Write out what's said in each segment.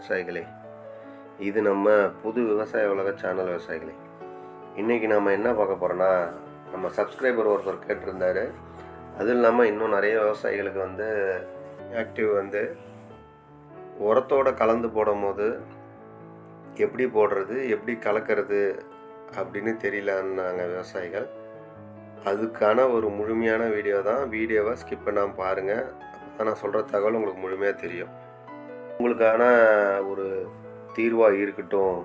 விவசாயிகளே. இது நம்ம புது விவசாய உலக சேனல் விவசாயிகளே. இன்றைக்கி நம்ம என்ன பார்க்க போகிறோன்னா நம்ம சப்ஸ்கிரைபர் ஒருத்தர் கேட்டிருந்தாரு. அதுவும் இல்லாமல் இன்னும் நிறைய விவசாயிகளுக்கு வந்து ஆக்டிவ் வந்து உரத்தோட கலந்து போடும்போது எப்படி போடுறது எப்படி கலக்கிறது அப்படின்னு தெரியலன்னாங்க விவசாயிகள். அதுக்கான ஒரு முழுமையான வீடியோ தான். வீடியோவை ஸ்கிப் பண்ணாமல் பாருங்கள் நான் சொல்கிற தகவல் உங்களுக்கு முழுமையாக தெரியும். உங்களுக்கான ஒரு தீர்வாக இருக்கட்டும்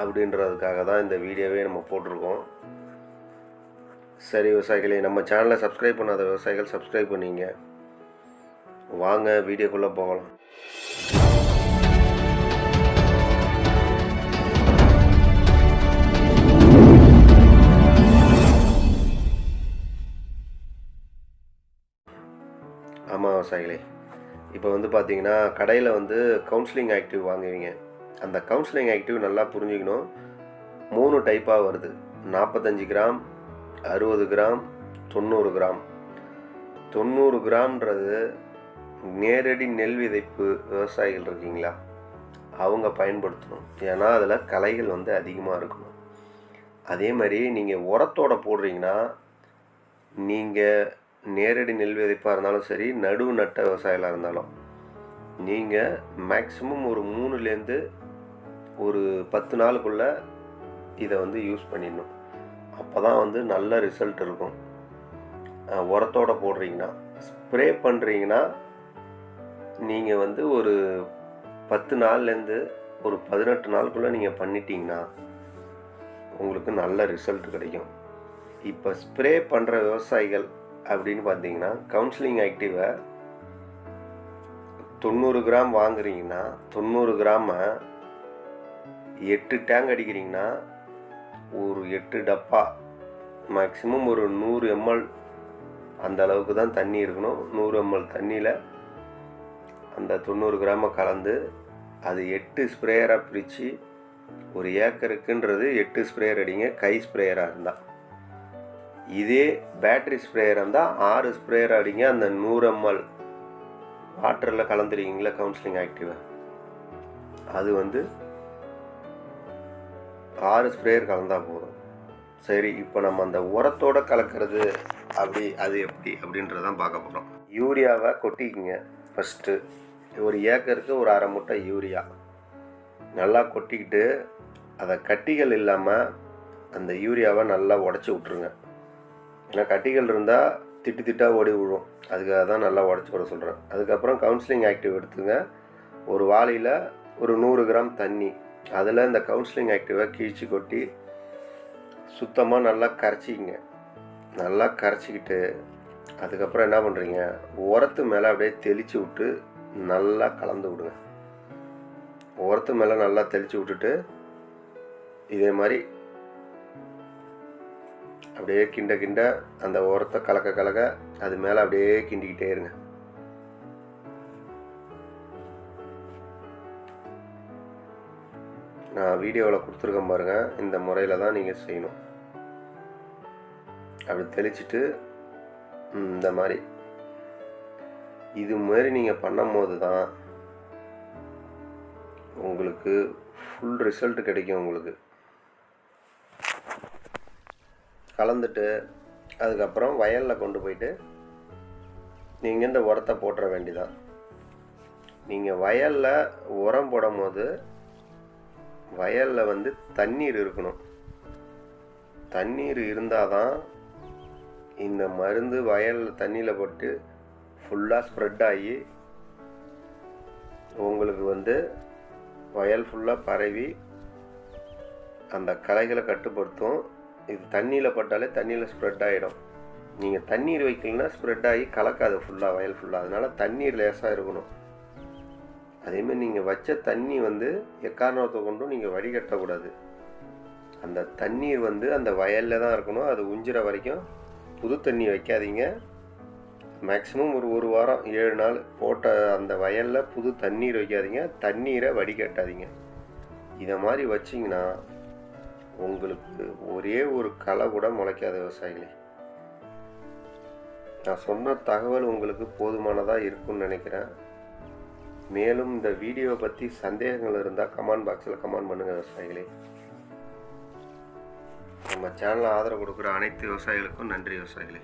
அப்படின்றதுக்காக தான் இந்த வீடியோவே நம்ம போட்டிருக்கோம். சரி விவசாயிகளே நம்ம சேனலை சப்ஸ்கிரைப் பண்ணாத விவசாயிகள் சப்ஸ்கிரைப் பண்ணிங்க. வாங்க வீடியோக்குள்ளே போகலாம். ஆமாம் விவசாயிகளே. இப்போ வந்து பார்த்தீங்கன்னா கடையில் வந்து கவுன்சிலிங் ஆக்டிவ் வாங்குவீங்க. அந்த கவுன்சிலிங் ஆக்டிவ் நல்லா புரிஞ்சுக்கணும். மூணு டைப்பாக வருது. நாற்பத்தஞ்சு கிராம் அறுபது கிராம் தொண்ணூறு கிராம். தொண்ணூறு கிராம்ன்றது நேரடி நெல் விதைப்பு விவசாயிகள் இருக்கீங்களா? அவங்க பயன்படுத்தணும். ஏன்னா அதில் களைகள் வந்து அதிகமாக இருக்கணும். அதே மாதிரி நீங்கள் உரத்தோட போடுறீங்கன்னா நீங்கள் நேரடி நெல் விதைப்பாக இருந்தாலும் சரி நடுவு நட்ட விவசாயிகளாக இருந்தாலும் நீங்கள் மேக்ஸிமம் ஒரு மூணுலேருந்து ஒரு பத்து நாளுக்குள்ளே இதை வந்து யூஸ் பண்ணிடணும். அப்போ தான் வந்து நல்ல ரிசல்ட் இருக்கும். உரத்தோட போடுறீங்கன்னா ஸ்ப்ரே பண்ணுறீங்கன்னா நீங்கள் வந்து ஒரு பத்து நாள்லேருந்து ஒரு பதினெட்டு நாளுக்குள்ளே நீங்கள் பண்ணிட்டீங்கன்னா உங்களுக்கு நல்ல ரிசல்ட் கிடைக்கும். இப்போ ஸ்ப்ரே பண்ணுற விவசாயிகள் அப்படின்னு பார்த்தீங்கன்னா கவுன்சிலிங் ஆக்டிவை தொண்ணூறு கிராம் வாங்குறீங்கன்னா தொண்ணூறு கிராமை எட்டு டேங்க் அடிக்கிறீங்கன்னா ஒரு எட்டு டப்பா மேக்ஸிமம் ஒரு நூறு எம்எல் அந்த அளவுக்கு தான் தண்ணி இருக்கணும். நூறு எம்எல் தண்ணியில் அந்த தொண்ணூறு கிராமை கலந்து அது எட்டு ஸ்ப்ரேயராக பிரித்து ஒரு ஏக்கருக்குன்றது எட்டு ஸ்ப்ரேயர் அடிங்க கை ஸ்ப்ரேயராக இருந்தால் இதே பேட்ரி ஸ்ப்ரேயர் இருந்தால் ஆறு ஸ்ப்ரேயர் அடிங்க அந்த நூறு எம்எல் வாட்டரில் கலந்துருக்கீங்களா கவுன்சிலிங் ஆக்டிவாக அது வந்து ஆறு ஸ்ப்ரேயர் கலந்தால் போதும். சரி இப்போ நம்ம அந்த உரத்தோட கலக்கிறது அப்படி அது எப்படி அப்படின்றதான் பார்க்க போகிறோம் யூரியாவை கொட்டிக்கிங்க. ஃபஸ்ட்டு ஒரு ஏக்கருக்கு ஒரு அரை மூட்டை யூரியா. நல்லா கொட்டிக்கிட்டு அதை கட்டிகள் இல்லாமல் அந்த யூரியாவை நல்லா உடச்சி விட்ருங்க ஏன்னா கட்டிகள் இருந்தால் திட்டு திட்டாக ஓடி விழும். அதுக்காக தான் நல்லா உடச்சி விட சொல்கிறேன் அதுக்கப்புறம் கவுன்சிலிங் ஆக்டிவ் எடுத்துங்க. ஒரு வாளியில் ஒரு நூறு கிராம் தண்ணி. அதில் இந்த கவுன்சிலிங் ஆக்டிவை கீழ்ச்சி கொட்டி சுத்தமாக நல்லா கரைச்சிக்கிங்க. நல்லா கரைச்சிக்கிட்டு அதுக்கப்புறம் என்ன பண்ணுறீங்க உரத்து மேலே அப்படியே தெளித்து விட்டு நல்லா கலந்து விடுங்க. உரத்து மேலே நல்லா தெளித்து விட்டுட்டு இதே மாதிரி அப்படியே கிண்ட கிண்ட அந்த உரத்தை கலக்க கலக்க அது மேலே அப்படியே கிண்டிக்கிட்டே இருங்க. நான் வீடியோவில் கொடுத்துருக்கேன் பாருங்கள் இந்த முறையில் தான் நீங்கள் செய்யணும். அப்படி தெளிச்சிட்டு இந்த மாதிரி. இது மாதிரி நீங்கள் பண்ணும்போது தான் உங்களுக்கு ஃபுல் ரிசல்ட் கிடைக்கும் உங்களுக்கு. கலந்துட்டு அதுக்கப்புறம் வயலில் கொண்டு போயிட்டு நீங்கள் இந்த உரத்தை போட்டுற வேண்டிதான். நீங்கள் வயலில் உரம் போடும்போது வயலில் வந்து தண்ணீர் இருக்கணும். தண்ணீர் இருந்தால் தான் இந்த மருந்து வயலில் தண்ணியில் போட்டு ஃபுல்லாக ஸ்ப்ரெட் ஆகி உங்களுக்கு வந்து வயல் ஃபுல்லாக பரவி அந்த களைகளை கட்டுப்படுத்தும். இது தண்ணியில் பட்டாலே தண்ணியில் ஸ்ப்ரெட் ஆகிடும் நீங்கள் தண்ணீர் வைக்கலன்னா ஸ்ப்ரெட் ஆகி கலக்காது ஃபுல்லாக வயல் ஃபுல்லாக அதனால் தண்ணீர் லேசாக இருக்கணும். அதேமாதிரி நீங்கள் வச்ச தண்ணி வந்து எக்காரணத்தை கொண்டும் நீங்கள் வடிகட்டக்கூடாது. அந்த தண்ணீர் வந்து அந்த வயலில் தான் இருக்கணும். அது உஞ்சிற வரைக்கும் புது தண்ணி வைக்காதீங்க. மேக்ஸிமம் ஒரு ஒரு வாரம் ஏழு நாள் போட்ட அந்த வயலில் புது தண்ணீர் வைக்காதீங்க. தண்ணீரை வடிகட்டாதீங்க. இதை மாதிரி வச்சிங்கன்னா உங்களுக்கு ஒரே ஒரு களை கூட முளைக்காத விவசாயிகளே. நான் சொன்ன தகவல் உங்களுக்கு போதுமானதாக இருக்கும்னு நினைக்கிறேன். மேலும் இந்த வீடியோவை பற்றி சந்தேகங்கள் இருந்தால் கமெண்ட் பாக்ஸில் கமெண்ட் பண்ணுங்கள் விவசாயிகளே. நம்ம சேனலை ஆதரவு கொடுக்குற அனைத்து விவசாயிகளுக்கும் நன்றி விவசாயிகளே.